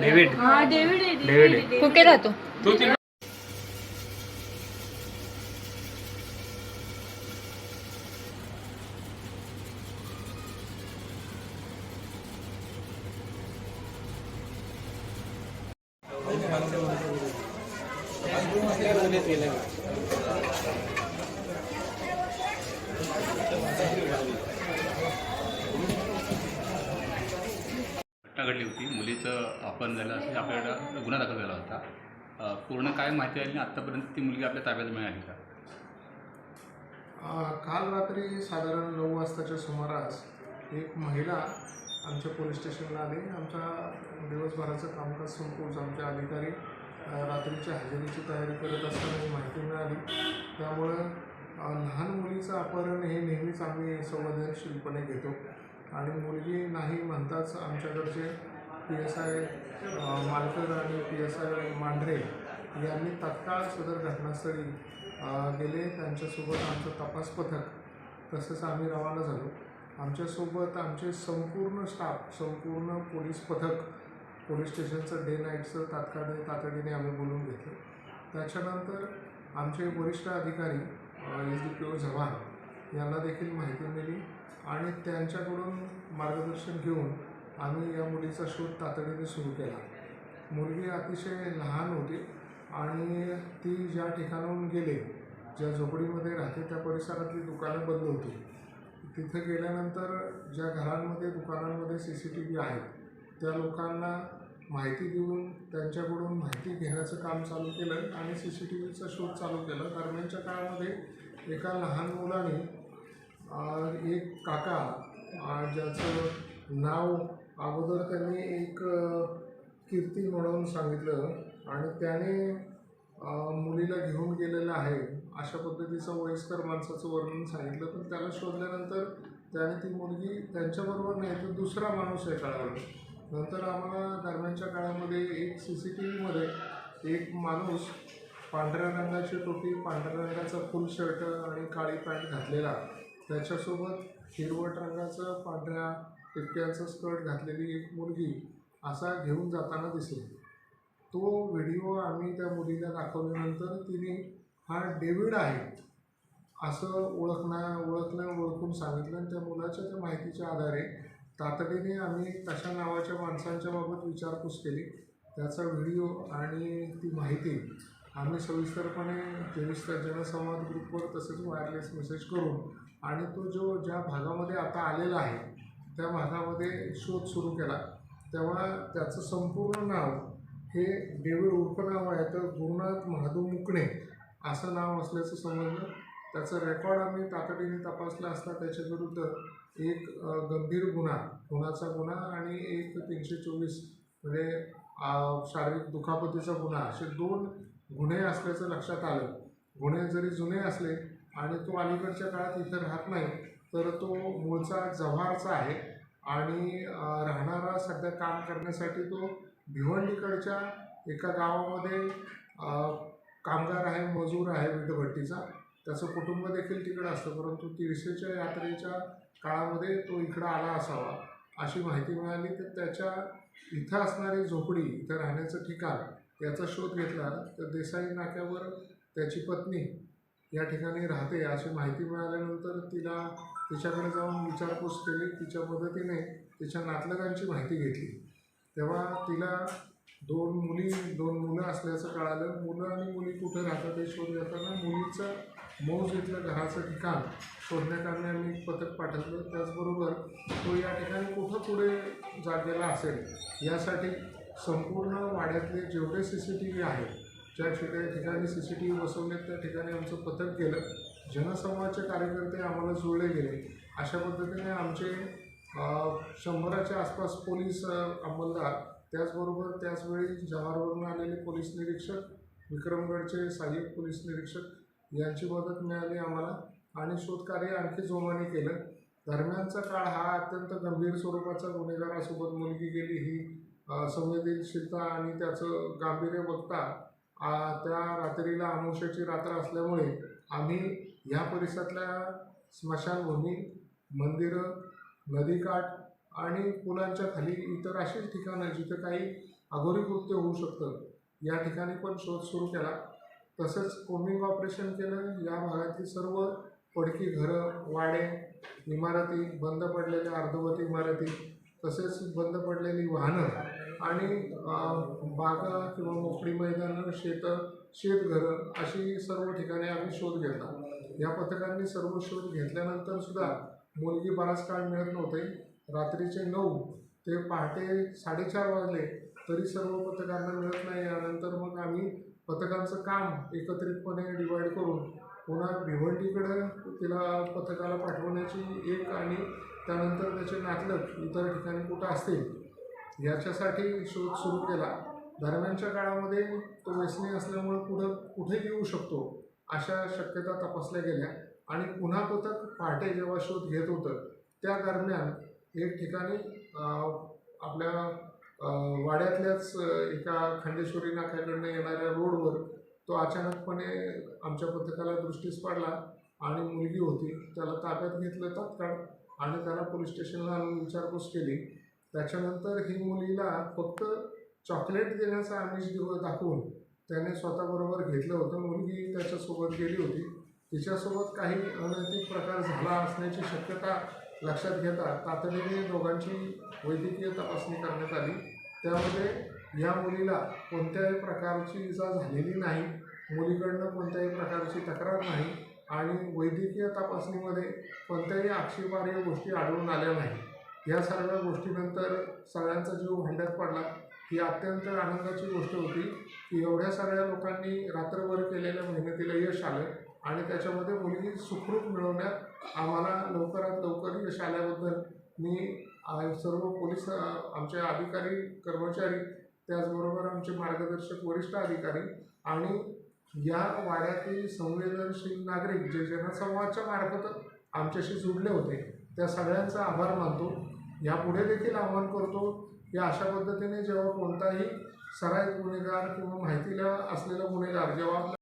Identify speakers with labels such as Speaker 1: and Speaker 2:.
Speaker 1: David
Speaker 2: David कुठे राहतो
Speaker 3: घटना घडली होती. मुलीचं अपहरण झालं असेल आपल्याकडं गुन्हा दाखल झाला होता. पूर्ण काय माहिती आली आणि आत्तापर्यंत ती मुलगी आपल्या ताब्यात मिळाली का?
Speaker 4: काल रात्री साधारण नऊ वाजताच्या सुमारास एक महिला आमच्या पोलीस स्टेशनला आली. आमच्या दिवसभराचं कामकाज संपवून आमच्या अधिकारी रात्रीच्या हजेरीची तयारी करत असताना ही माहिती मिळाली. त्यामुळं लहान मुलीचं अपहरण हे नेहमीच आम्ही संवेदनशीलपणे घेतो. आणि मुलगी नाही म्हणताच आमच्याकडचे पी एस आय मालकर आणि पी एस आय मांढरे यांनी तत्काळ सदर घटनास्थळी गेले. त्यांच्यासोबत आमचं तपास पथक तसंच आम्ही रवाना झालो. आमच्यासोबत आमचे संपूर्ण स्टाफ संपूर्ण पोलीस पथक पोलीस स्टेशनचं डे नाईटचं तात्काळ तातडीने आम्ही बोलून घेतलं. त्याच्यानंतर आमचे वरिष्ठ अधिकारी S D P O Jawhar यांना देखील माहिती मिळली. आणि त्यांच्याकडून मार्गदर्शन घेऊन आम्ही या मुलीचा शोध तातडीने सुरू केला. मुलगी अतिशय लहान होती आणि ती ज्या ठिकाणाहून गेले ज्या झोपडीमध्ये राहते त्या परिसरातली दुकानं बंद होती. तिथं गेल्यानंतर ज्या घरांमध्ये दुकानांमध्ये सी सी टी व्ही आहेत त्या लोकांना माहिती देऊन त्यांच्याकडून माहिती घेण्याचं काम चालू केलं आणि सी सी टी व्हीचा शोध चालू केला. दरम्यानच्या काळामध्ये एका लहान मुलाने एक काका ज्याचं नाव अगोदर त्यांनी एक कीर्ती म्हणून सांगितलं आणि त्याने मुलीला घेऊन गेलेला आहे. अशा पद्धतीचं वयस्कर माणसाचं वर्णन सांगितलं. पण त्याला शोधल्यानंतर त्याने ती मुलगी त्यांच्याबरोबर नाही तर दुसरा माणूस आहे काळावर. नंतर आम्हाला दरम्यानच्या काळामध्ये एक सी सी टी व्हीमध्ये एक माणूस पांढऱ्या रंगाची टोपी पांढऱ्या रंगाचा फुल शर्ट आणि काळी पॅन्ट घातलेला. त्याच्यासोबत हिरवट रंगाचं पांढऱ्या टिपक्यांचं स्कर्ट घातलेली एक मुलगी असा घेऊन जाताना दिसली. तो व्हिडिओ आम्ही त्या मुलीला दाखवल्यानंतर तिने हा डेव्हिड आहे. असं ओळखणं ओळखणं ओळखून सांगितलं आणि त्या मुलाच्या त्या माहितीच्या आधारे तातडीने आम्ही तशा नावाच्या माणसांच्या बाबत विचारपूस केली. त्याचा व्हिडिओ आणि ती माहिती आम्ही सविस्तरपणे चोवीस जनसंवाद ग्रुपवर तसेच वायरलेस मेसेज करून आणि तो जो ज्या भागामध्ये आता आलेला आहे त्या भागामध्ये शोध सुरू केला. तेव्हा त्याचं संपूर्ण नाव हे डेव्हिड उर्फ नाव आहे. तर गुरुनाथ महादू मुकणे असं नाव असल्याचं समजलं. त्याचं रेकॉर्ड आम्ही तातडीने तपासला असता त्याच्याविरुद्ध एक गंभीर गुन्हा खुनाचा गुन्हा आणि एक तीनशे चोवीस म्हणजे शारीरिक दुखापतीचा गुन्हा असे दोन गुन्हे असल्याचं लक्षात आलं. गुन्हे जरी जुने असले आणि तो अलीकडच्या काळात इथं राहत नाही तर तो मूळचा जव्हारचा आहे. आणि राहणारा सध्या काम करण्यासाठी तो भिवंडीकडच्या एका गावामध्ये कामगार आहे मजूर आहे विटभट्टीचा. त्याचं कुटुंब देखील तिकडं असतं परंतु तिरशेच्या यात्रेच्या काळामध्ये तो इकडं आला असावा अशी माहिती मिळाली. तर त्याच्या इथं असणारी झोपडी इथं राहण्याचं ठिकाण याचा शोध घेतला. तर देसाई नाक्यावर त्याची पत्नी या ठिकाणी राहते. अशी माहिती मिळाल्यानंतर तिला तिच्याकडे जाऊन विचारपूस केली. तिच्या मदतीने तिच्या नातलगांची माहिती घेतली. तेव्हा तिला दोन मुली दोन मुलं असल्याचं कळालं. मुलं आणि मुली कुठं राहतात ते शोध घेताना मुलीचं मौज इथलं घराचं ठिकाण शोधण्याकरणे आम्ही एक पथक पाठवलं. त्याचबरोबर तो या ठिकाणी कुठं पुढे जागेला असेल यासाठी संपूर्ण वाड्यातले जेवढे सी सी टी व्ही आहेत ज्या ठिकाणी ठिकाणी सी सी टी व्ही बसवण्यात त्या ठिकाणी आमचं पथक गेलं. जनसंवादचे कार्यकर्ते आम्हाला जुळले गेले. अशा पद्धतीने आमचे शंभराच्या आसपास पोलीस अंमलदार त्याचबरोबर त्याचवेळी जव्हारवरून आलेले पोलीस निरीक्षक विक्रमगडचे सहाय्यक पोलीस निरीक्षक यांची मदत मिळाली आम्हाला आणि शोधकार्य आणखी जोमाने केलं. दरम्यानचा काळ हा अत्यंत गंभीर स्वरूपाचा गुन्हेगारासोबत मुलगी गेली ही संवेदनशीलता आणि त्याचं गांभीर्य बघता त्या रात्रीला अमावश्याची रात्र असल्यामुळे आम्ही ह्या परिसरातल्या स्मशानभूमी मंदिरं नदीकाठ आणि पुलांच्या खाली इतर अशीच ठिकाणं जिथे काही अघोरी कृत्य होऊ शकतं. या ठिकाणी पण शोध सुरू केला. तसंच कोमिंग ऑपरेशन केलं. या भागातील सर्व पडकी घरं वाडे इमारती बंद पडलेल्या अर्धवट इमारती तसेच बंद पडलेली वाहनं आणि बागा किंवा मोकळी मैदानं शेतं शेतघरं अशी सर्व ठिकाणी आम्ही शोध घेतला या पथकांनी सर्व शोध घेतल्यानंतर सुद्धा मुलगी बराच काळ मिळत नव्हते. रात्रीचे नऊ ते पहाटे साडेचार वाजले तरी सर्व पथकांना मिळत नाही. यानंतर मग आम्ही पथकांचं काम एकत्रितपणे डिवाईड करून पुन्हा भिवंडीकडं तिला पथकाला पाठवण्याची एक आणि त्यानंतर त्याचे नातलग इतर ठिकाणी कुठं असतील याच्यासाठी शोध सुरू केला. दरम्यानच्या काळामध्ये तो व्यसनी असल्यामुळे पुढं कुठे येऊ शकतो अशा शक्यता तपासल्या गेल्या आणि पुन्हा पथक पहाटे जेव्हा शोध घेत होतं त्या दरम्यान एक ठिकाणी आपल्या वाड्यातल्याच एका खंडेश्वरी नाक्याकडनं येणाऱ्या रोडवर तो अचानकपणे आमच्या पथकाला दृष्टीस पडला आणि मुलगी होती. त्याला ताब्यात घेतलं तात्काळ आणि त्याला पोलीस स्टेशनला आणून विचारपूस केली. त्याच्यानंतर ही मुलीला फक्त चॉकलेट देण्याचा आमिष दिवस दाखवून त्याने स्वतःबरोबर घेतलं होतं. मुलगी त्याच्यासोबत गेली होती. तिच्यासोबत काही अनैतिक प्रकार झाला असण्याची शक्यता लक्षात घेता तातडीने दोघांची वैद्यकीय तपासणी करण्यात आली. त्यामध्ये या मुलीला कोणत्याही प्रकारची इजा झालेली नाही. मुलीकडनं कोणत्याही प्रकारची तक्रार नाही आणि वैद्यकीय तपासणीमध्ये कोणत्याही आक्षेपार्ह गोष्टी आढळून आल्या नाही या सर्व गोष्टीनंतर सगळ्यांचा जीव भांड्यात पडला. ही अत्यंत आनंदाची गोष्ट होती की एवढ्या सगळ्या लोकांनी रात्रभर केलेल्या मेहनतीला यश आलं आणि त्याच्यामध्ये मुलगी सुखरूप मिळवण्यात आम्हाला लवकरात लवकर यश आल्याबद्दल मी सर्व पोलीस आमचे अधिकारी कर्मचारी त्याचबरोबर आमचे मार्गदर्शक वरिष्ठ अधिकारी आणि या वाड्यातील संवेदनशील नागरिक जे जनसंवादच्या मार्फत आमच्याशी जुडले होते त्या सगळ्यांचा आभार मानतो. यापुढे देखील आवाहन करतो. की अशा पद्धतीने जेव्हा कोणताही सराईत गुन्हेगार किंवा माहितीला असलेला गुन्हेगार जेव्हा